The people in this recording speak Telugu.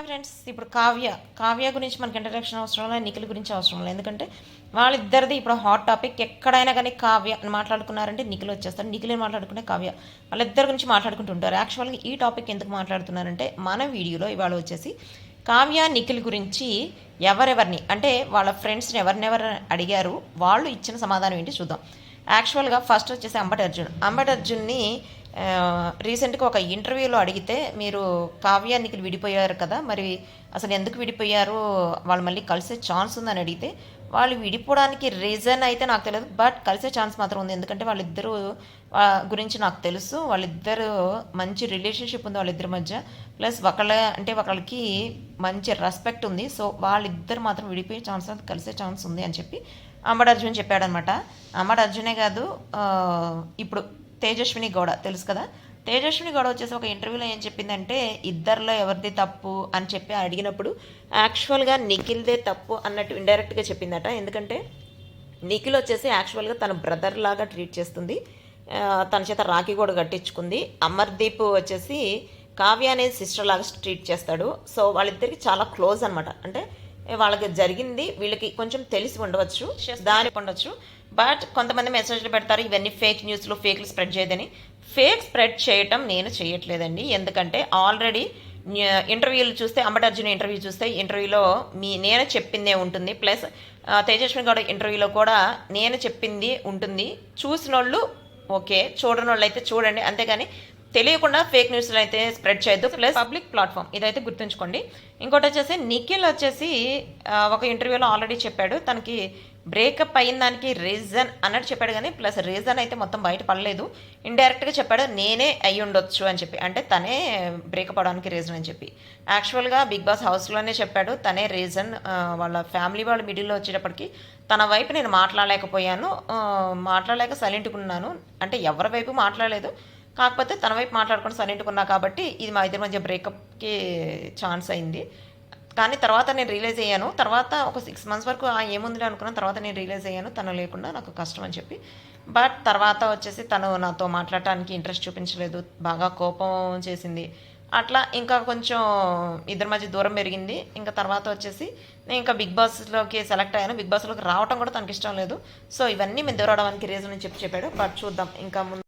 ఫ్రెండ్స్ ఇప్పుడు కావ్య. కావ్య గురించి మనకి ఇంట్రడక్షన్ అవసరం లేదు నిఖిల్ గురించి అవసరం లేదు. ఎందుకంటే వాళ్ళిద్దరిది ఇప్పుడు హాట్ టాపిక్ ఎక్కడైనా కానీ కావ్య మాట్లాడుకున్నారంటే నిఖిల్ వచ్చేస్తారు నిఖిల్ మాట్లాడుకునే కావ్య. వాళ్ళిద్దరి గురించి మాట్లాడుకుంటుంటారు యాక్చువల్గా ఈ టాపిక్ ఎందుకు మాట్లాడుతున్నారంటే మన వీడియోలో ఇవాళ వచ్చేసి కావ్య నిఖిల్ గురించి ఎవరెవరిని అంటే వాళ్ళ ఫ్రెండ్స్ని ఎవరినెవరు అడిగారు వాళ్ళు ఇచ్చిన సమాధానం ఏంటి చూద్దాం. యాక్చువల్గా ఫస్ట్ వచ్చేసి అంబటి అర్జున్. అంబటి అర్జున్ని రీసెంట్గా ఒక ఇంటర్వ్యూలో అడిగితే మీరు కావ్యానికి విడిపోయారు కదా మరి అసలు ఎందుకు విడిపోయారు? వాళ్ళు మళ్ళీ కలిసే ఛాన్స్ ఉందని అడిగితే వాళ్ళు విడిపోవడానికి రీజన్ అయితే నాకు తెలియదు బట్ కలిసే ఛాన్స్ మాత్రం ఉంది. ఎందుకంటే వాళ్ళిద్దరూ గురించి నాకు తెలుసు. వాళ్ళిద్దరు మంచి రిలేషన్షిప్ ఉంది వాళ్ళిద్దరి మధ్య. ప్లస్ ఒకళ్ళ అంటే ఒకళ్ళకి మంచి రెస్పెక్ట్ ఉంది. సో వాళ్ళిద్దరు మాత్రం విడిపోయే ఛాన్స్ కలిసే ఛాన్స్ ఉంది అని చెప్పి అంబడి అర్జున్ చెప్పాడనమాట. అంబడి అర్జునే కాదు ఇప్పుడు తేజస్విని గౌడ తెలుసు కదా? తేజస్విని గౌడ వచ్చేసి ఒక ఇంటర్వ్యూలో ఏం చెప్పిందంటే ఇద్దరిలో ఎవరిది తప్పు అని చెప్పి అడిగినప్పుడు యాక్చువల్గా నిఖిల్దే తప్పు అన్నట్టు ఇండైరెక్ట్గా చెప్పిందట. ఎందుకంటే నిఖిల్ వచ్చేసి యాక్చువల్గా తన బ్రదర్ లాగా ట్రీట్ చేస్తుంది. తన చేత రాఖీ కూడా కట్టించుకుంది. అమర్దీప్ వచ్చేసి కావ్య అనేది సిస్టర్ లాగా ట్రీట్ చేస్తాడు. సో వాళ్ళిద్దరికి చాలా క్లోజ్ అనమాట అంటే వాళ్ళకి జరిగింది వీళ్ళకి కొంచెం తెలిసి ఉండవచ్చు దాని ఉండొచ్చు. బట్ కొంతమంది మెసేజ్లు పెడతారు ఇవన్నీ ఫేక్ న్యూస్లు ఫేక్లు స్ప్రెడ్ చేయదని. ఫేక్ స్ప్రెడ్ చేయటం నేను చేయట్లేదండి. ఎందుకంటే ఆల్రెడీ ఇంటర్వ్యూలు చూస్తే అంబటి అర్జున్ ఇంటర్వ్యూ చూస్తే ఇంటర్వ్యూలో మీ నేను చెప్పిందే ఉంటుంది. ప్లస్ తేజస్వి గౌడ ఇంటర్వ్యూలో కూడా నేను చెప్పింది ఉంటుంది. చూసిన వాళ్ళు ఓకే. చూడని వాళ్ళు అయితే చూడండి. అంతేగాని తెలియకుండా ఫేక్ న్యూస్లు అయితే స్ప్రెడ్ చేయొద్దు. ప్లస్ పబ్లిక్ ప్లాట్ఫామ్ ఇదైతే గుర్తుంచుకోండి. ఇంకోటి వచ్చేసి నిఖిల్ వచ్చేసి ఒక ఇంటర్వ్యూలో ఆల్రెడీ చెప్పాడు. తనకి బ్రేకప్ అయిన దానికి రీజన్ అన్నట్టు చెప్పాడు కానీ ప్లస్ రీజన్ అయితే మొత్తం బయట పడలేదు. ఇండైరెక్ట్గా చెప్పాడు నేనే అయి ఉండొచ్చు అని చెప్పి. అంటే తనే బ్రేకప్ అవడానికి రీజన్ అని చెప్పి. యాక్చువల్గా బిగ్ బాస్ హౌస్లోనే చెప్పాడు తనే రీజన్ వాళ్ళ ఫ్యామిలీ వాళ్ళ మిడిల్లో వచ్చేటప్పటికి తన వైపు నేను మాట్లాడలేకపోయాను. మాట్లాడలేక సైలెంట్గా ఉన్నాను. అంటే ఎవరి వైపు మాట్లాడలేదు. కాకపోతే తన వైపు మాట్లాడుకుని సైలెంట్గా ఉన్నా కాబట్టి ఇది మా ఇద్దరి మధ్య బ్రేకప్కి ఛాన్స్ అయింది. కానీ తర్వాత నేను రియలైజ్ అయ్యాను. తర్వాత ఒక సిక్స్ మంత్స్ వరకు ఆ ఏముంది అనుకున్నాను తర్వాత నేను రియలైజ్ అయ్యాను. తను లేకుండా నాకు కష్టం అని చెప్పి. బట్ తర్వాత వచ్చేసి తను నాతో మాట్లాడటానికి ఇంట్రెస్ట్ చూపించలేదు. బాగా కోపం చేసింది. అట్లా ఇంకా కొంచెం ఇద్దరి మధ్య దూరం పెరిగింది. ఇంకా తర్వాత వచ్చేసి నేను ఇంకా బిగ్ బాస్లోకి సెలెక్ట్ అయ్యాను. బిగ్ బాస్లోకి రావటం కూడా తనకి ఇష్టం లేదు. సో ఇవన్నీ మేము దూరవడానికి రీజన్ అని చెప్పి చెప్పాడు. బట్ చూద్దాం. ఇంకా ముందు